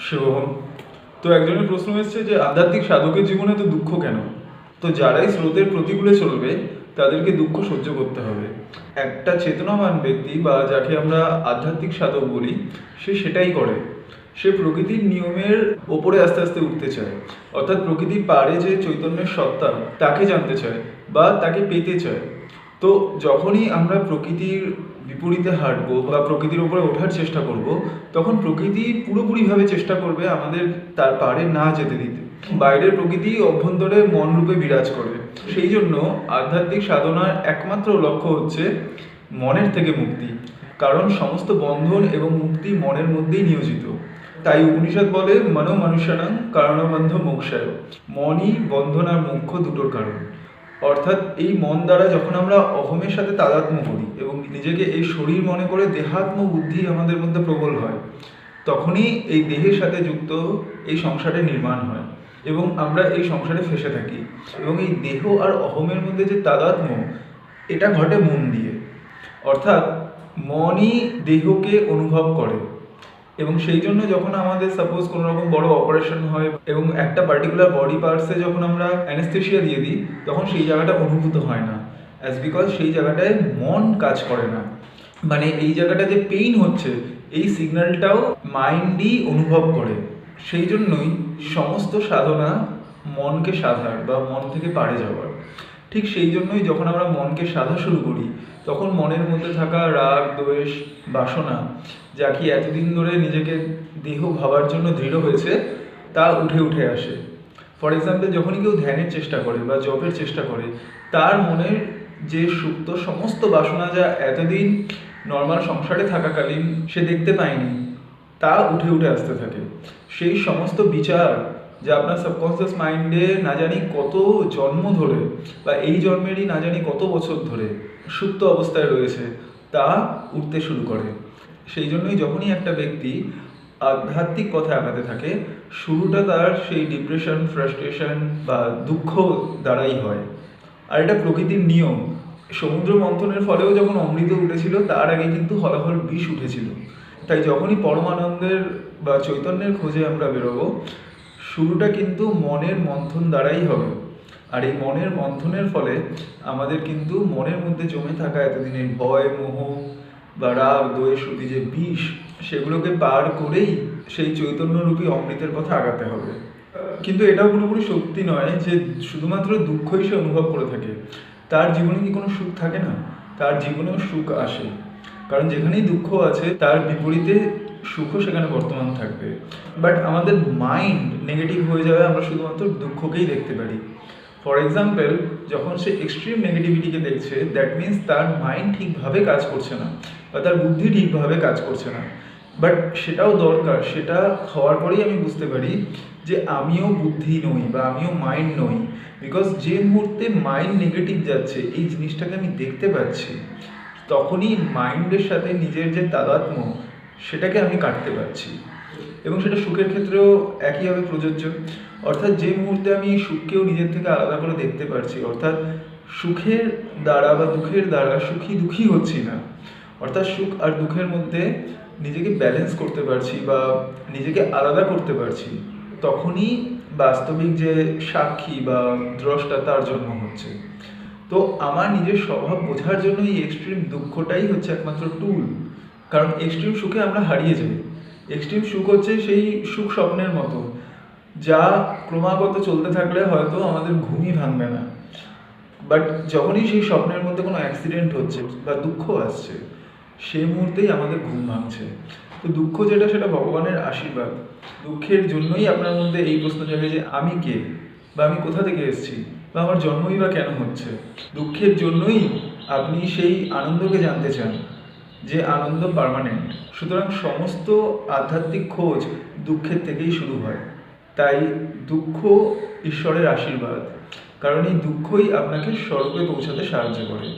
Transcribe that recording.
শিবম। তো একজনের প্রশ্ন এসেছে যে, আধ্যাত্মিক সাধকের জীবনে তো দুঃখ কেন? তো যারাই স্রোতের প্রতিকূলে চলবে, তাদেরকে দুঃখ সহ্য করতে হবে। একটা চেতনাবান ব্যক্তি বা যাকে আমরা আধ্যাত্মিক সাধক বলি, সে সেটাই করে। সে প্রকৃতির নিয়মের ওপরে আস্তে আস্তে উঠতে চায়। অর্থাৎ প্রকৃতির পারে যে চৈতন্যের সত্তা তাকে জানতে চায় বা তাকে পেতে চায়। তো যখনই আমরা প্রকৃতির বিপরীতে হাঁটবো বা প্রকৃতির উপরে ওঠার চেষ্টা করব, তখন প্রকৃতি পুরোপুরিভাবে চেষ্টা করবে আমাদের তার পারে না যেতে দিতে। বাইরের প্রকৃতি অভ্যন্তরে মন রূপে বিরাজ করে। সেই জন্য আধ্যাত্মিক সাধনার একমাত্র লক্ষ্য হচ্ছে মনের থেকে মুক্তি। কারণ সমস্ত বন্ধন এবং মুক্তি মনের মধ্যেই নিয়োজিত। তাই উপনিষদ বলে, মনো মানুষানাং কারণবন্ধ মোক্ষায়। মনই বন্ধন আর মোক্ষ দুটোর কারণ। অর্থাৎ এই মন দ্বারা যখন আমরা অহমের সাথে তাদাত্ম করি এবং নিজেকে এই শরীর মনে করে দেহাত্ম বুদ্ধি আমাদের মধ্যে প্রবল হয়, তখনই এই দেহের সাথে যুক্ত এই সংসারের নির্মাণ হয় এবং আমরা এই সংসারে ফেসে থাকি। এবং এই দেহ আর অহমের মধ্যে যে তাদাত্ম, এটা ঘটে মন দিয়ে। অর্থাৎ মনই দেহকে অনুভব করে। এবং সেই জন্য যখন আমাদের সাপোজ কোনো রকম বড় অপারেশন হয় এবং একটা পার্টিকুলার বডি পার্টসে যখন আমরা অ্যানেস্থেশিয়া দিয়ে দিই, তখন সেই জায়গাটা অনুভূত হয় না। অ্যাজ বিকজ সেই জায়গাটায় মন কাজ করে না। মানে এই জায়গাটা যে পেইন হচ্ছে, এই সিগন্যালটাও মাইন্ডই অনুভব করে। সেই জন্যই সমস্ত সাধনা মনকে সাধার বা মন থেকে পারে যাওয়ার। ঠিক সেই জন্যই যখন আমরা মনকে সাধা শুরু করি, তখন মনের মধ্যে থাকা রাগ, দ্বেষ, বাসনা, যা কি এতদিন ধরে নিজেকে দেহ ভাবার জন্য দৃঢ় হয়েছে, তা উঠে উঠে আসে। ফর এক্সাম্পল যখনই কেউ ধ্যানের চেষ্টা করে বা জপের চেষ্টা করে, তার মনের যে সুপ্ত সমস্ত বাসনা যা এতদিন নর্মাল সংসারে থাকাকালীন সে দেখতে পায়নি, তা উঠে উঠে আসতে থাকে। সেই সমস্ত বিচার যা আপনার সাবকনসিয়াস মাইন্ডে না জানি কত জন্ম ধরে বা এই জন্মেরই না জানি কত বছর ধরে সুপ্ত অবস্থায় রয়েছে তা উঠতে শুরু করে। সেই জন্যই যখনই একটা ব্যক্তি আধ্যাত্মিক কথা আগাতে থাকে, শুরুটা তার সেই ডিপ্রেশন ফ্রাস্ট্রেশন বা দুঃখ দ্বারাই হয়। আর এটা প্রকৃতির নিয়ম। সমুদ্র মন্থনের ফলেও যখন অমৃত উঠেছিল, তার আগে কিন্তু হলাহল বিষ উঠেছিল। তাই যখনই পরমানন্দের বা চৈতন্যের খোঁজে আমরা বেরোবো শুরুটা কিন্তু মনের মন্থন দ্বারাই হবে। আর এই মনের মন্থনের ফলে আমাদের কিন্তু মনের মধ্যে জমে থাকা এতদিনের ভয়, মোহ বা রাগ, দোয়ে শ্রুতি যে বিষ, সেগুলোকে পার করেই সেই চৈতন্যরূপী অমৃতের পথে আগাতে হবে। কিন্তু এটাও পুরোপুরি সত্যি নয় যে শুধুমাত্র দুঃখই সে অনুভব করে থাকে। তার জীবনে কি কোনো সুখ থাকে না? তার জীবনেও সুখ আসে। কারণ যেখানেই দুঃখ আছে, তার বিপরীতে সুখও সেখানে বর্তমান থাকবে। বাট আমাদের মাইন্ড নেগেটিভ হয়ে যাবে আমরা শুধুমাত্র দুঃখকেই দেখতে পারি। ফর এক্সাম্পল যখন সে এক্সট্রিম নেগেটিভিটিকে দেখছে দ্যাট মিন্স তার মাইন্ড ঠিকভাবে কাজ করছে না, বা তার বুদ্ধি ঠিকভাবে কাজ করছে না। বাট সেটাও দরকার, সেটা হওয়ার পরেই আমি বুঝতে পারি যে আমিও বুদ্ধি নই, বা আমিও মাইন্ড নই। বিকজ যে মুহূর্তে মাইন্ড নেগেটিভ যাচ্ছে, এই জিনিসটাকে আমি দেখতে পাচ্ছি। তখনই মাইন্ডের সাথে নিজের যে তাদাত্ম্য সেটাকে আমি কাটতে পারছি। এবং সেটা সুখের ক্ষেত্রেও একইভাবে প্রযোজ্য। অর্থাৎ যে মুহূর্তে আমি সুখকেও নিজের থেকে আলাদা করে দেখতে পারছি, অর্থাৎ সুখের দ্বারা বা দুঃখের দ্বারা সুখী দুঃখী হচ্ছি না। অর্থাৎ সুখ আর দুঃখের মধ্যে নিজেকে ব্যালেন্স করতে পারছি বা নিজেকে আলাদা করতে পারছি, তখনই বাস্তবিক যে সাক্ষী বা দ্রষ্টা তার জন্ম হচ্ছে। তো আমার নিজের স্বভাব বোঝার জন্য এই এক্সট্রিম দুঃখটাই হচ্ছে একমাত্র টুল কারণ এক্সট্রিম সুখে আমরা হারিয়ে যাই। এক্সট্রিম সুখ হচ্ছে সেই সুখ স্বপ্নের মতো, যা ক্রমাগত চলতে থাকলে হয়তো আমাদের ঘুমই ভাঙবে না। বাট যখনই সেই স্বপ্নের মধ্যে কোনো অ্যাক্সিডেন্ট হচ্ছে বা দুঃখ আসছে, সেই মুহূর্তেই আমাদের ঘুম ভাঙছে। তো দুঃখ যেটা, সেটা ভগবানের আশীর্বাদ। দুঃখের জন্যই আপনার মধ্যে এই প্রশ্ন জাগে যে আমি কে? বা আমি কোথা থেকে এসেছি? বা আমার জন্মই বা কেন হচ্ছে? দুঃখের জন্যই আপনি সেই আনন্দকে জানতে চান, যে আনন্দ পারমানেন্ট সুতরাং সমস্ত আধ্যাত্মিক খোঁজ দুঃখের থেকেই শুরু হয়। তাই দুঃখ ঈশ্বরের আশীর্বাদ, কারণ এই দুঃখই আপনাকে স্বর্গে পৌঁছাতে সাহায্য করে।